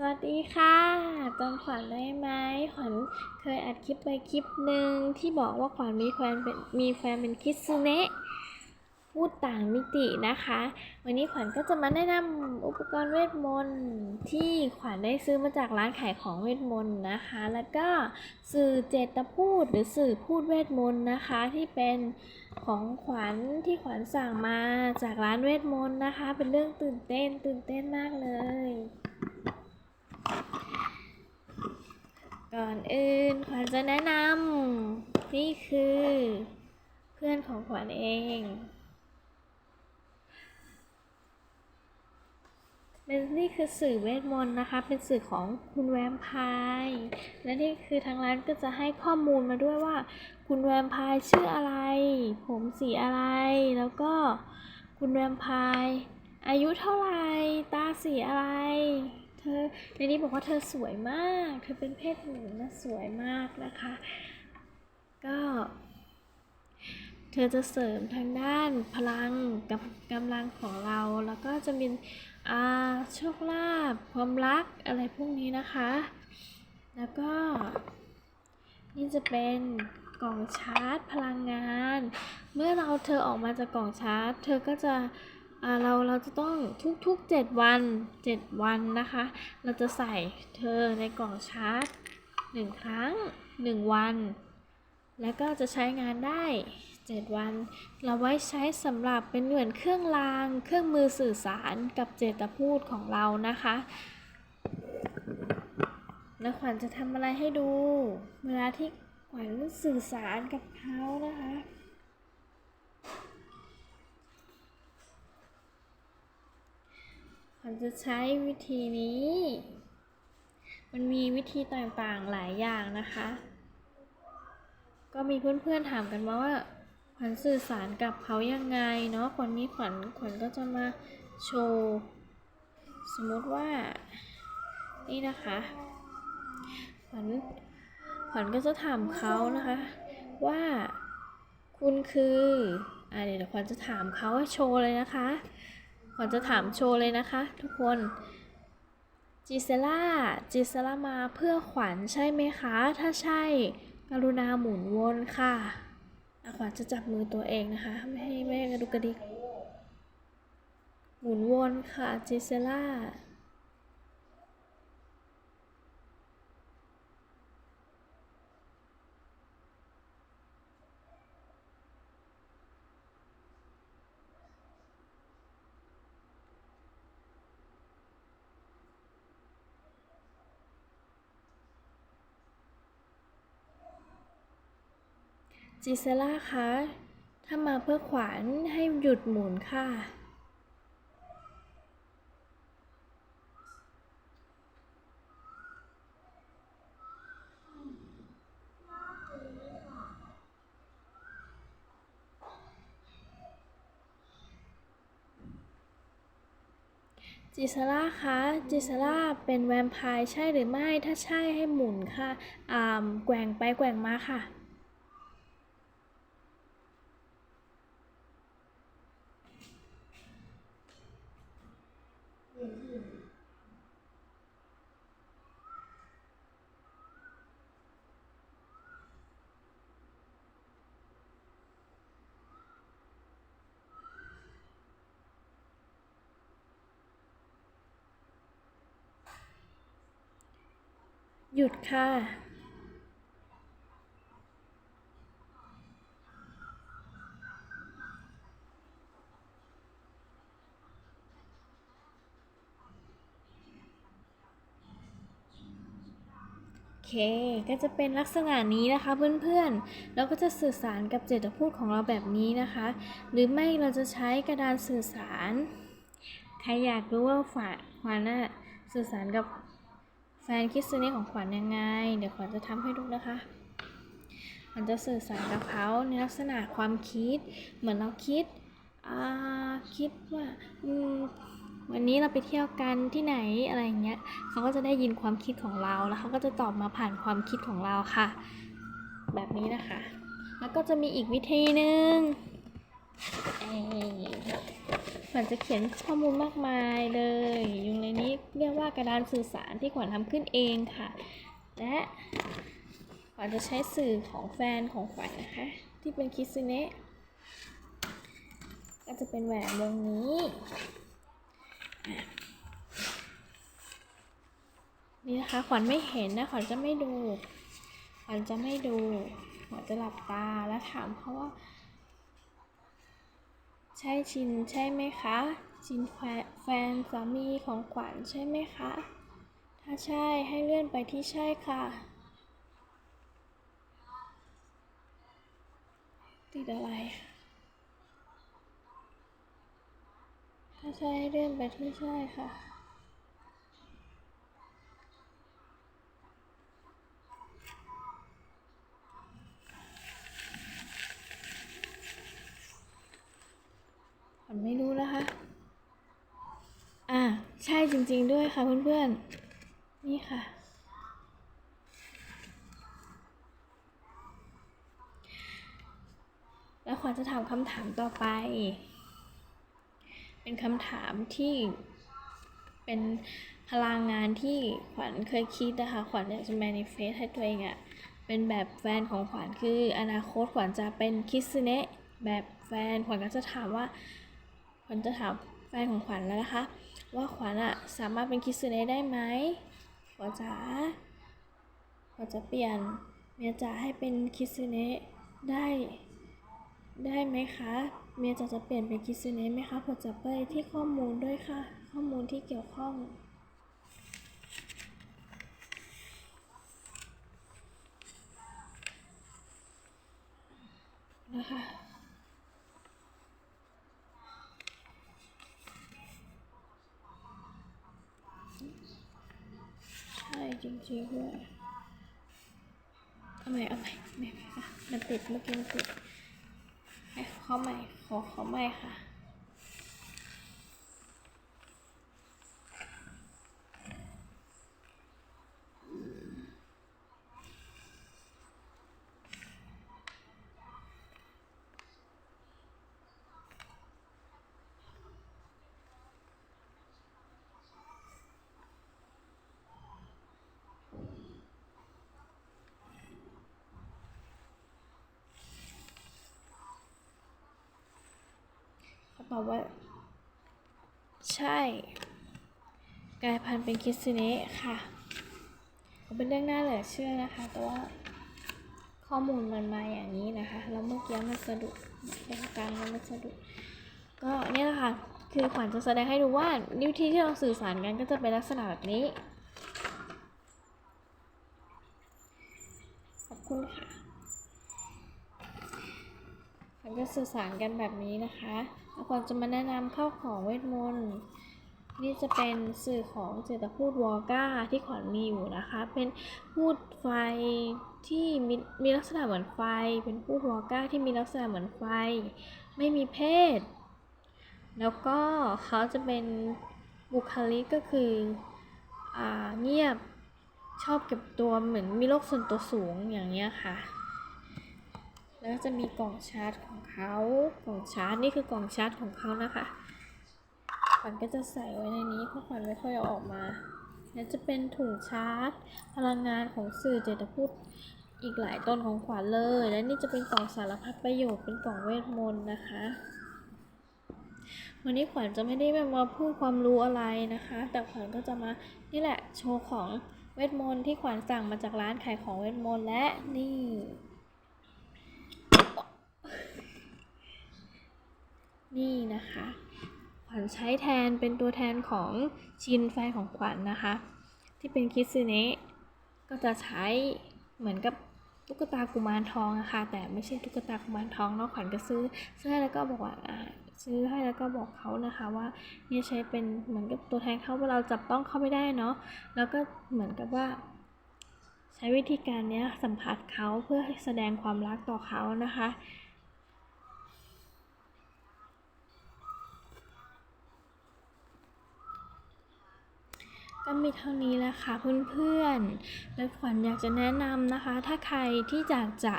สวัสดีค่ะจำขวัญได้ไหมขวัญเคยอัดคลิปไปคลิปหนึ่งที่บอกว่าขวัญมีแฟนเป็นมีแฟนเป็นคิสเนะพูดต่างมิตินะคะ วันนี้ขวัญก็จะมาแนะนำอุปกรณ์เวทมนต์ที่ขวัญได้ซื้อมาจากร้านขายของเวทมนต์นะคะ แล้วก็สื่อเจตพูดหรือสื่อพูดเวทมนต์นะคะ ที่เป็นของขวัญที่ขวัญสั่งมาจากร้านเวทมนต์นะคะ เป็นเรื่องตื่นเต้นตื่นเต้นมากเลย ก่อนอื่นขวัญจะแนะนำนี่คือ เพื่อนของขวัญเอง เป็นนี่คือสื่อเวทมนต์นะคะ เป็นสื่อของคุณแวมไพร์และนี่คือทางร้านก็จะให้ข้อมูลมาด้วยว่า คุณแวมไพร์ชื่ออะไร ผมสีอะไร แล้วก็คุณแวมไพร์อายุเท่าไหร่ ตาสีอะไร อในนี้บอกว่าเธอสวยมาก เธอเป็นเพศหญิงนะสวยมากนะคะ ก็ เธอจะเสริมทางด้านพลังกับกำลังของเรา แล้วก็จะมีอ่าโชคลาภความรักอะไรพวกนี้นะคะ แล้วก็ นี่จะเป็นกล่องชาร์จพลังงาน เมื่อเราเธอออกมาจากกล่องชาร์จ เธอก็จะ เราเราจะต้องทุกๆ 7 วัน 7 วันนะคะ เราจะใส่เธอในกล่องชาร์จ 1 ครั้ง 1 วัน แล้วก็จะใช้งานได้ 7 วัน เราไว้ใช้สำหรับเป็นเหมือนเครื่องราง เครื่องมือสื่อสารกับเจตพูดของเรานะคะแล้วขวัญจะทำอะไรให้ดู เวลาที่ขวัญสื่อสารกับเขานะคะ ขวัญจะใช้วิธีนี้ มันมีวิธีต่างๆหลายอย่างนะคะ ก็มีเพื่อนๆถามกันมาว่าขวัญสื่อสารกับเขายังไงเนาะวันนี้ขวัญขวัญก็จะมาโชว์สมมติว่า นี่นะคะขวัญขวัญก็จะถามเขานะคะ ว่าคุณคืออ่าเดี๋ยวขวัญจะถามเขาโชว์เลยนะคะ ก่อนจะถามโชว์เลยนะคะ ทุกคนจิเซล่าจิเซล่ามาเพื่อขวัญใช่ไหมคะ ถ้าใช่กรุณาหมุนวนค่ะขวัญจะจับมือตัวเองนะคะ ไม่ให้แม่กระดุกกระดิก หมุนวนค่ะจิเซล่า จิเซล่าคะ ถ้ามาเพื่อขวัญให้หยุดหมุนค่ะ จิเซล่าคะ จิเซล่าเป็นแวมไพร์ใช่หรือไม่ ถ้าใช่ให้หมุนค่ะ อ่าแกว่งไปแกว่งมาค่ะ หยุดค่ะ โอเค ก็จะเป็นลักษณะนี้นะคะเพื่อนๆ เราก็จะสื่อสารกับเจตพูดของเราแบบนี้นะคะ หรือไม่เราจะใช้กระดานสื่อสาร ใครอยากรู้ว่าฝาขวัญน่ะสื่อสารกับ แฟนคิดสเน่ของขวัญยังไง เดี๋ยวขวัญจะทำให้ดูนะคะ ขวัญจะสื่อสารกับเขาในลักษณะความคิด เหมือนเราคิดอ่าคิดว่าอืมวันนี้เราไปเที่ยวกันที่ไหนอะไรอย่างเงี้ยเขาก็จะได้ยินความคิดของเราแล้วเขาก็จะตอบมาผ่านความคิดของเราค่ะ แบบนี้นะคะ แล้วก็จะมีอีกวิธีหนึ่ง ขวัญจะเขียนข้อมูลมากมายเลยอยู่ในนี้เรียกว่ากระดานสื่อสารที่ขวัญทำขึ้นเองค่ะ และขวัญจะใช้สื่อของแฟนของขวัญนะคะ ที่เป็นคิซึเนะก็จะเป็นแหวนวงนี้นี่นะคะขวัญไม่เห็นนะขวัญจะไม่ดู ขวัญจะไม่ดูขวัญจะหลับตาแล้วถามเขาว่า ใช่ชินใช่ไหมคะ ชินแฟนแฟนสามีของขวัญใช่ไหมคะ ถ้าใช่ให้เลื่อนไปที่ใช่ค่ะ ติดอะไร ถ้าใช่ให้เลื่อนไปที่ใช่ค่ะ ขวัญไม่รู้นะคะ อ่า ใช่จริงๆด้วย ค่ะเพื่อนๆ นี่ค่ะ แล้วขวัญจะถามคำถามต่อไป เป็นคำถามที่เป็นพลังงานที่ขวัญเคยคิดนะคะขวัญอยากจะ manifest ให้ตัวเองอะเป็นแบบแฟนของขวัญคืออนาคตขวัญจะเป็นคิสเนะแบบแฟนขวัญก็จะถามว่าขวัญจะถามแฟนของขวัญแล้วนะคะ ว่าขวัญอะสามารถเป็นคิสเนะได้ไหมขวัญจ๋าขวัญจะเปลี่ยนเมียจ๋าให้เป็นคิสเนะได้ได้ไหมคะ เมียจ๋าจะเปลี่ยนเป็นคิสเนะไหมคะขวัญจะไปที่ข้อมูลด้วยค่ะ ข้อมูลที่เกี่ยวข้องนะคะ ใช่จริงๆด้วย เอาใหม่เอาใหม่ไม่ไม่ค่ะมันติดเมื่อกี้มันติดให้ขอใหม่ขอขอใหม่ค่ะ เขาตอบว่า ใช่ กลายพันธุ์เป็นคิสเนะค่ะเป็นเรื่องน่าเหลือเชื่อนะคะ แต่ว่าข้อมูลมันมาอย่างนี้นะคะ แล้วเมื่อกี้มันสะดุดตรงกางแล้วมันสะดุดก็เนี่ยแหละค่ะ คือขวัญจะแสดงให้ดูว่านิวที่ที่เราสื่อสารกันก็จะเป็นลักษณะแบบนี้ ขอบคุณค่ะ มัน ก็สื่อสารกันแบบนี้นะคะแล้วก่อนจะมาแนะนำเข้าของเวทมนต์นี่จะเป็นสื่อของเจตพูดวอลก้าที่ขวัญมีอยู่นะคะ เป็นพูดไฟที่มีมีลักษณะเหมือนไฟ เป็นพูดวอลก้าที่มีลักษณะเหมือนไฟ ไม่มีเพศ แล้วก็เขาจะเป็นบุคลิกก็คืออ่าเงียบชอบเก็บตัวเหมือนมีโรคส่วนตัวสูงอย่างเงี้ยค่ะ แล้วจะมีกล่องชาร์จของเขา กล่องชาร์จนี่คือกล่องชาร์จของเขานะคะ ขวัญก็จะใส่ไว้ในนี้เพราะขวัญไม่ค่อยเอาออกมา แล้วจะเป็นถุงชาร์จ พลังงานของสื่อเจตพูดอีกหลายต้นของขวัญเลย และนี่จะเป็นกล่องสารพัดประโยชน์เป็นกล่องเวทมนต์นะคะ วันนี้ขวัญจะไม่ได้มาพูดความรู้อะไรนะคะ แต่ขวัญก็จะมานี่แหละโชว์ของเวทมนต์ที่ขวัญสั่งมาจากร้านขายของเวทมนต์และนี่ นี่นะคะ ขวัญใช้แทนเป็นตัวแทนของชินแฟนของขวัญนะคะ ที่เป็นคิซึเนะก็จะใช้เหมือนกับตุ๊กตากุมารทองอะคะแต่ไม่ใช่ตุ๊กตากุมารทองเนาะขวัญก็ซื้อซื้อให้แล้วก็บอกว่าซื้อให้แล้วก็บอกเขานะคะว่าเนี่ยใช้เป็นเหมือนกับตัวแทนเขาเวลาเราจับต้องเขาไม่ได้เนาะแล้วก็เหมือนกับว่า ใช้วิธีการเนี้ยสัมผัสเขาเพื่อแสดงความรักต่อเขานะคะ ก็มีเท่านี้แหละค่ะเพื่อนๆ และขวัญอยากจะแนะนำนะคะ ถ้าใครที่อยากจะ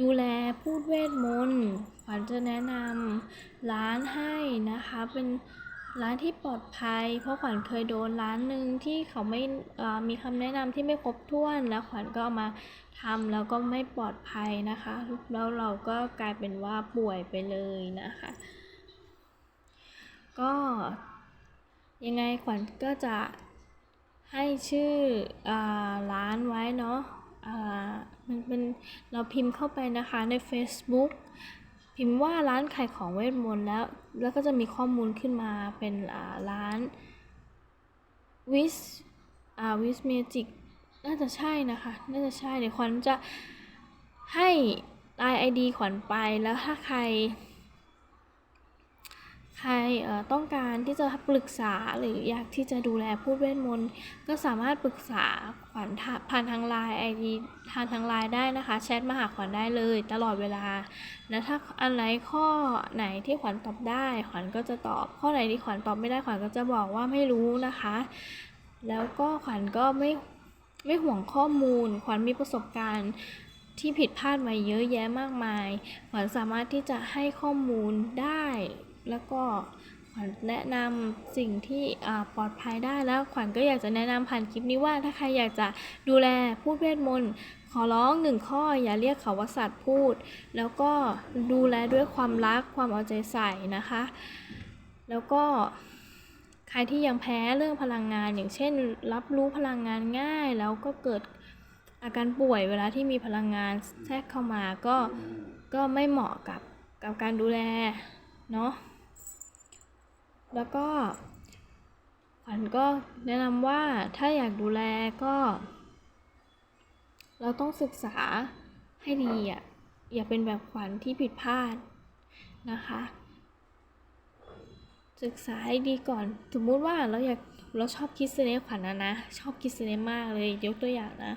ดูแลพูดเวทมนต์ขวัญจะแนะนำร้านให้นะคะ เป็นร้านที่ปลอดภัย เพราะขวัญเคยโดนร้านหนึ่งที่เขาไม่มีคำแนะนำที่ไม่ครบถ้วน แล้วขวัญก็เอามาทำแล้วก็ไม่ปลอดภัยนะคะแล้วเราก็กลายเป็นว่าป่วยไปเลยนะคะ ก็ยังไงขวัญก็จะ ให้ชื่ออร้านไว้เนาะมันเป็นเราพิมพ์เข้าไปนะคะใน Facebook พิมพ์ว่าร้านขายของเวทมนต์แล้ว แล้วก็จะมีข้อมูลขึ้นมาเป็นร้านวิสวิสเมจิกน่าจะใช่นะคะ น่าจะใช่เดี๋ยวขวัญจะให้ไลน์ไอดีขวัญไปแล้วถ้าใคร ใครต้องการที่จะปรึกษาหรืออยากที่จะดูแลผู้เวทมนต์ก็สามารถปรึกษาขวัญผ่านทางไลน์ไอดีทางทางไลน์ได้นะคะ แชทมาหาขวัญได้เลยตลอดเวลา แล้วถ้าอันไหนข้อไหนที่ขวัญตอบได้ ขวัญก็จะตอบ ข้อไหนที่ขวัญตอบไม่ได้ขวัญก็จะบอกว่าไม่รู้นะคะ แล้วก็ขวัญก็ไม่ไม่ห่วงข้อมูล ขวัญมีประสบการณ์ที่ผิดพลาดมาเยอะแยะมากมาย ขวัญสามารถที่จะให้ข้อมูลได้ แล้วก็ขวัญแนะนำสิ่งที่ปลอดภัยได้แล้วขวัญก็อยากจะแนะนำผ่านคลิปนี้ว่าถ้าใครอยากจะดูแลพูดเวทมนต์ขอร้องหนึ่งข้ออย่าเรียกเขาว่าสัตว์พูด แล้วก็ดูแลด้วยความรักความเอาใจใส่นะคะ แล้วก็ใครที่ยังแพ้เรื่องพลังงาน อย่างเช่น รับรู้พลังงานง่าย แล้วก็เกิดอาการป่วยเวลาที่มีพลังงานแทรกเข้ามาก็ก็ไม่เหมาะกับกับการดูแลเนาะ แล้วก็ขวัญก็แนะนำว่าถ้าอยากดูแลก็ เราต้องศึกษาให้ดีอะอย่าเป็นแบบขวัญที่ผิดพลาดนะคะ ศึกษาให้ดีก่อน สมมุติว่าเราอยากเราชอบคิดเซเนขวัญนะนะ ชอบคิดเซเนมากเลยยกตัวอย่างนะ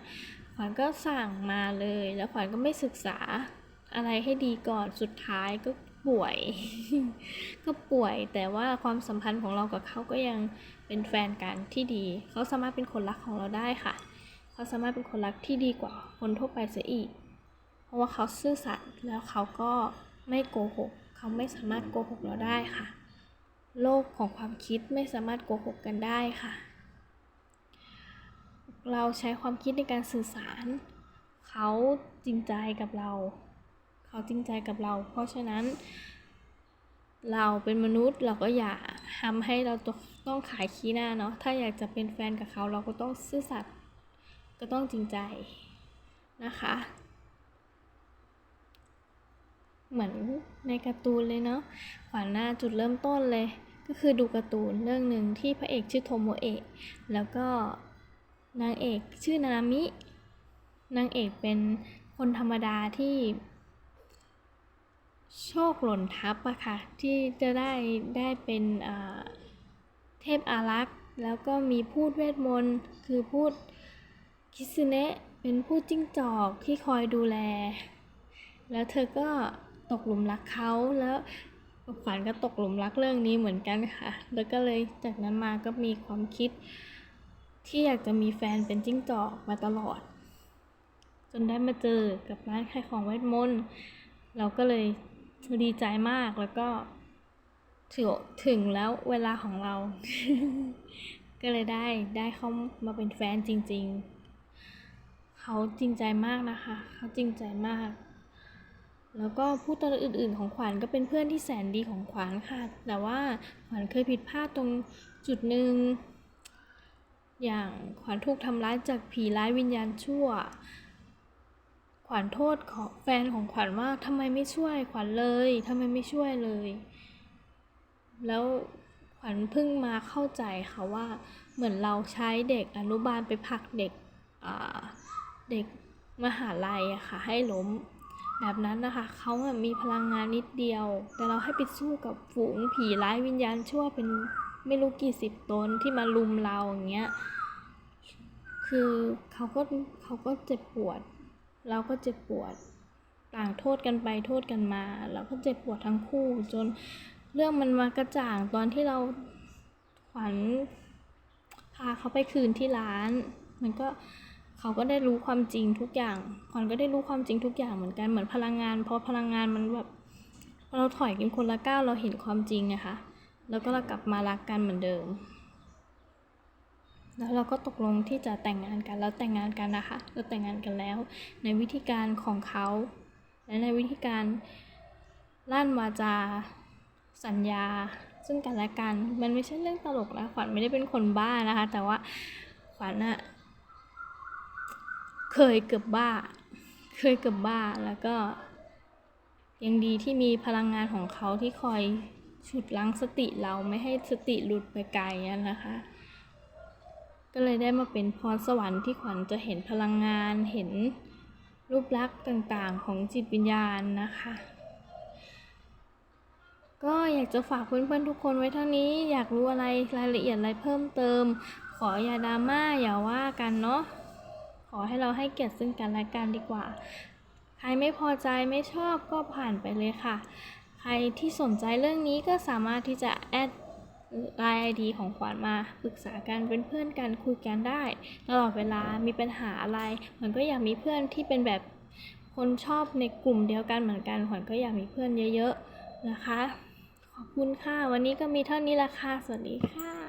ขวัญก็สั่งมาเลย แล้วขวัญก็ไม่ศึกษาอะไรให้ดีก่อนสุดท้ายก็ ป่วย ก็ป่วย แต่ว่าความสัมพันธ์ของเรากับเขาก็ยังเป็นแฟนกันที่ดี เขาสามารถเป็นคนรักของเราได้ค่ะ เขาสามารถเป็นคนรักที่ดีกว่าคนทั่วไปเสียอีก เพราะว่าเขาซื่อสัตย์แล้วเขาก็ไม่โกหก เขาไม่สามารถโกหกเราได้ค่ะ โลกของความคิดไม่สามารถโกหกกันได้ค่ะ เราใช้ความคิดในการสื่อสาร เขาจริงใจกับเรา เขาจริงใจกับเรา เพราะฉะนั้น เราเป็นมนุษย์เราก็อย่าทำให้เราต้องขายขี้หน้าเนาะถ้าอยากจะเป็นแฟนกับเขาเราก็ต้องซื่อสัตย์ก็ต้องจริงใจนะคะ เหมือนในการ์ตูนเลยเนาะขวัญหน้าจุดเริ่มต้นเลย ก็คือดูการ์ตูนเรื่องหนึ่งที่พระเอกชื่อโทโมเอะแล้วก็นางเอกชื่อนานามิ นางเอกเป็นคนธรรมดาที่ โชคหล่นทับอะค่ะ ที่จะได้ได้เป็นเทพอารักษ์ แล้วก็มีพูดเวทมนต์ คือพูดคิซึเนะเป็นผู้จิ้งจอกที่คอยดูแล แล้วเธอก็ตกหลุมรักเขาแล้วขวัญก็ตกหลุมรักเรื่องนี้เหมือนกันค่ะ แล้วก็เลยจากนั้นมาก็มีความคิด ที่อยากจะมีแฟนเป็นจิ้งจอกมาตลอด จนได้มาเจอกับร้านขายของเวทมนต์เราก็เลย ดีใจมากแล้วก็ถึงถึงแล้วเวลาของเรา ก็เลยได้ได้เข้ามาเป็นแฟนจริง ๆ เขาจริงใจมากนะคะ เขาจริงใจมาก แล้วก็ผู้ตอนอื่น ๆ ของขวัญก็เป็นเพื่อนที่แสนดีของขวัญค่ะ แต่ว่าขวัญเคยผิดพลาดตรงจุดหนึ่งอย่างขวัญถูกทำร้ายจากผีร้ายวิญญาณชั่ว ขวัญโทษของแฟนของขวัญว่าทำไมไม่ช่วยขวัญเลยทำไมไม่ช่วยเลย แล้วขวัญเพิ่งมาเข้าใจค่ะว่าเหมือนเราใช้เด็กอนุบาลไปผลักเด็กเด็กมหาลัยอะค่ะให้ล้มแบบนั้นนะคะเขาอะมีพลังงานนิดเดียว แต่เราให้ไปสู้กับฝูงผีร้ายวิญญาณชั่วเป็นไม่รู้กี่สิบตนที่มาลุมเราอย่างเงี้ยคือเขาก็เขาก็เจ็บปวด เราก็เจ็บปวดต่างโทษกันไปโทษกันมา เราก็เจ็บปวดทั้งคู่จนเรื่องมันมากระจ่างตอนที่เราขวัญพาเขาไปคืนที่ร้าน มันก็เขาก็ได้รู้ความจริงทุกอย่างขวัญก็ได้รู้ความจริงทุกอย่างเหมือนกันเหมือนพลังงานพอพลังงานมันแบบเราถอยกันคนละก้าวเราเห็นความจริงอะคะแล้วก็เรากลับมารักกันเหมือนเดิม แล้วเราก็ตกลงที่จะแต่งงานกันแล้วแต่งงานกันนะคะเราแต่งงานกันแล้ว ในวิธีการของเขา และในวิธีการลั่นวาจา สัญญา ซึ่งกันและกันมันไม่ใช่เรื่องตลกนะขวัญไม่ได้เป็นคนบ้านะคะ แต่ว่าขวัญอะเคยเกือบบ้า เคยเกือบบ้าแล้วก็ ยังดีที่มีพลังงานของเขาที่คอยฉุดลังสติเราไม่ให้สติหลุดไปไกลนะคะ ก็เลยได้มาเป็นพรสวรรค์ที่ขวัญจะเห็นพลังงาน เห็นรูปลักษณ์ต่างๆ ของจิตวิญญาณนะคะ ก็อยากจะฝากเพื่อนๆทุกคนไว้เท่านี้ อยากรู้อะไรรายละเอียดอะไรเพิ่มเติม ขออย่าดราม่าอย่าว่ากันเนาะ ขอให้เราให้เกียรติซึ่งกันและกันดีกว่า ใครไม่พอใจไม่ชอบก็ผ่านไปเลยค่ะ ใครที่สนใจเรื่องนี้ก็สามารถที่จะแอด ไลน์ไอดีของขวัญมาปรึกษากันเป็นเพื่อนกันคุยกันได้ ตลอดเวลามีปัญหาอะไรมันก็อยากมีเพื่อนที่เป็นแบบคนชอบในกลุ่มเดียวกันเหมือนกันขวัญก็อยากมีเพื่อนเยอะๆนะคะ ขอบคุณค่ะ วันนี้ก็มีเท่านี้ละค่ะสวัสดีค่ะ